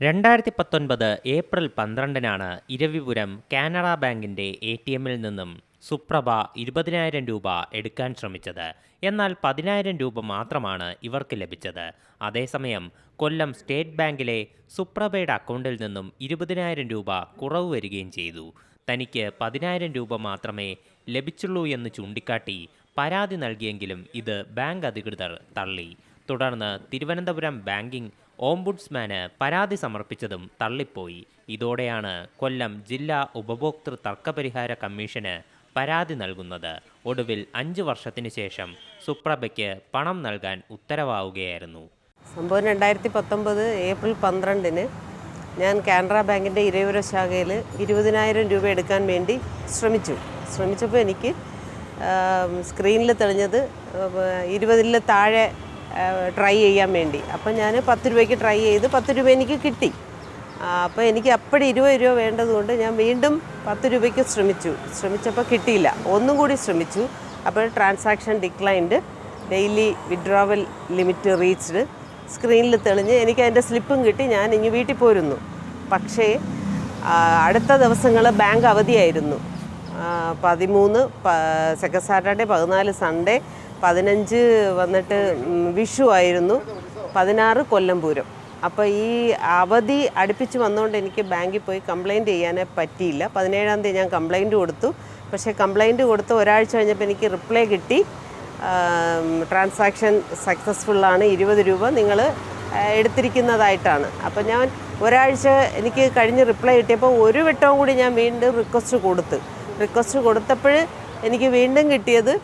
രണ്ടായിരത്തി പത്തൊൻപത് ഏപ്രിൽ പന്ത്രണ്ടിനാണ് ഇരവിപുരം കാനറ ബാങ്കിന്റെ എ ടി എമ്മിൽ നിന്നും സുപ്രഭ ഇരുപതിനായിരം രൂപ എടുക്കാൻ ശ്രമിച്ചത്. എന്നാൽ പതിനായിരം രൂപ മാത്രമാണ് ഇവർക്ക് ലഭിച്ചത്. അതേസമയം കൊല്ലം സ്റ്റേറ്റ് ബാങ്കിലെ സുപ്രഭയുടെ അക്കൗണ്ടിൽ നിന്നും ഇരുപതിനായിരം രൂപ കുറവ് വരികയും ചെയ്തു. തനിക്ക് പതിനായിരം രൂപ മാത്രമേ ലഭിച്ചുള്ളൂ എന്ന് ചൂണ്ടിക്കാട്ടി പരാതി നൽകിയെങ്കിലും ഇത് ബാങ്ക് അധികൃതർ തള്ളി. തുടർന്ന് തിരുവനന്തപുരം ബാങ്കിംഗ് ഓംബുഡ്സ്മാന് പരാതി സമർപ്പിച്ചതും തള്ളിപ്പോയി. ഇതോടെയാണ് കൊല്ലം ജില്ലാ ഉപഭോക്തൃ തർക്കപരിഹാര കമ്മീഷന് പരാതി നൽകുന്നത്. ഒടുവിൽ അഞ്ചു വർഷത്തിന് ശേഷം സുപ്രഭയ്ക്ക് പണം നൽകാൻ ഉത്തരവാവുകയായിരുന്നു. സംഭവം രണ്ടായിരത്തി പത്തൊമ്പത് ഏപ്രിൽ പന്ത്രണ്ടിന് ഞാൻ കാനറ ബാങ്കിന്റെ ഇരയൂര ശാഖയിൽ ഇരുപതിനായിരം രൂപ എടുക്കാൻ വേണ്ടി ശ്രമിച്ചു. ശ്രമിച്ചപ്പോൾ എനിക്ക് സ്ക്രീനിൽ തെളിഞ്ഞത് ഇരുപതിൽ താഴെ ട്രൈ ചെയ്യാൻ വേണ്ടി. അപ്പം ഞാൻ പത്ത് രൂപയ്ക്ക് ട്രൈ ചെയ്ത് പത്ത് രൂപ എനിക്ക് കിട്ടി. അപ്പോൾ എനിക്ക് അപ്പോഴും ഇരുപത് രൂപ വേണ്ടതുകൊണ്ട് ഞാൻ വീണ്ടും പത്ത് രൂപയ്ക്ക് ശ്രമിച്ചു. ശ്രമിച്ചപ്പോൾ കിട്ടിയില്ല. ഒന്നും കൂടി ശ്രമിച്ചു. അപ്പോൾ transaction declined. Daily withdrawal limit reached. സ്ക്രീനിൽ തെളിഞ്ഞ് എനിക്ക് അതിന്റെ സ്ലിപ്പും കിട്ടി. ഞാൻ ഇനി വീട്ടിൽ പോരുന്നു. പക്ഷേ അടുത്ത ദിവസങ്ങൾ ബാങ്ക് അവധിയായിരുന്നു. പതിമൂന്ന് സെക്കൻഡ് സാറ്റർഡേ പതിനാല് സൺഡേ പതിനഞ്ച് വന്നിട്ട് വിഷു ആയിരുന്നു. പതിനാറ് കൊല്ലം പൂരം. അപ്പോൾ ഈ അവധി അടുപ്പിച്ച് വന്നുകൊണ്ട് എനിക്ക് ബാങ്കിൽ പോയി കംപ്ലൈന്റ് ചെയ്യാനേ പറ്റിയില്ല. പതിനേഴാം തീയതി ഞാൻ കംപ്ലൈന്റ് കൊടുത്തു. പക്ഷേ കംപ്ലൈന്റ് കൊടുത്ത് ഒരാഴ്ച കഴിഞ്ഞപ്പോൾ എനിക്ക് റിപ്ലൈ കിട്ടി. ട്രാൻസാക്ഷൻ സക്സസ്ഫുള്ളാണ് ഇരുപത് രൂപ നിങ്ങൾ എടുത്തിരിക്കുന്നതായിട്ടാണ്. അപ്പോൾ ഞാൻ ഒരാഴ്ച എനിക്ക് കഴിഞ്ഞ് റിപ്ലൈ കിട്ടിയപ്പോൾ ഒരു വട്ടവും കൂടി ഞാൻ വീണ്ടും റിക്വസ്റ്റ് കൊടുത്ത്. റിക്വസ്റ്റ് കൊടുത്തപ്പോൾ എനിക്ക് വീണ്ടും കിട്ടിയത്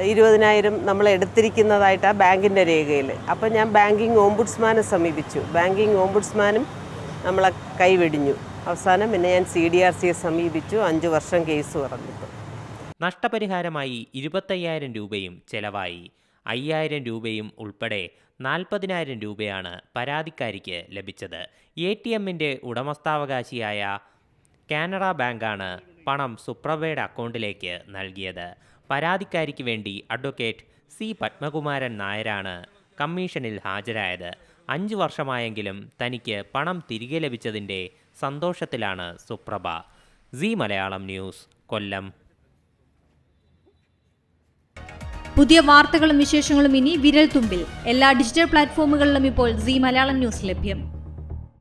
ഇരുപതിനായിരം നമ്മൾ എടുത്തിരിക്കുന്നതായിട്ട് ആ ബാങ്കിന്റെ രേഖയിൽ. അപ്പോൾ ഞാൻ ബാങ്കിങ് ഓംബുഡ്സ്മാനെ സമീപിച്ചു. ബാങ്കിങ് ഓംബുഡ്സ്മാനും നമ്മളെ കൈവെടിഞ്ഞു. അവസാനം പിന്നെ ഞാൻ സി ഡി ആർ സിയെ സമീപിച്ചു. അഞ്ച് വർഷം കേസ് പറഞ്ഞിട്ട്. നഷ്ടപരിഹാരമായി ഇരുപത്തയ്യായിരം രൂപയും ചെലവായി. അയ്യായിരം രൂപയും ഉൾപ്പെടെ നാൽപ്പതിനായിരം രൂപയാണ് പരാതിക്കാരിക്ക് ലഭിച്ചത്. എ ടി എമ്മിന്റെ ഉടമസ്ഥാവകാശിയായ കാനറ ബാങ്കാണ് പണം സുപ്രഭയുടെ അക്കൗണ്ടിലേക്ക് നൽകിയത്. പരാതിക്കാരിക്ക് വേണ്ടി അഡ്വക്കേറ്റ് സി പത്മകുമാരൻ നായരാണ് കമ്മീഷനിൽ ഹാജരായത്. അഞ്ച് വർഷമായെങ്കിലും തനിക്ക് പണം തിരികെ ലഭിച്ചതിന്റെ സന്തോഷത്തിലാണ് സുപ്രഭ. C Malayalam news Kollam. പുതിയ വാർത്തകളും വിശേഷങ്ങളും ഇനി വിരൽ തുമ്പിൽ എല്ലാ ഡിജിറ്റൽ പ്ലാറ്റ്ഫോമുകളിലും ഇപ്പോൾ സി മലയാളം ന്യൂസ് ലഭ്യം.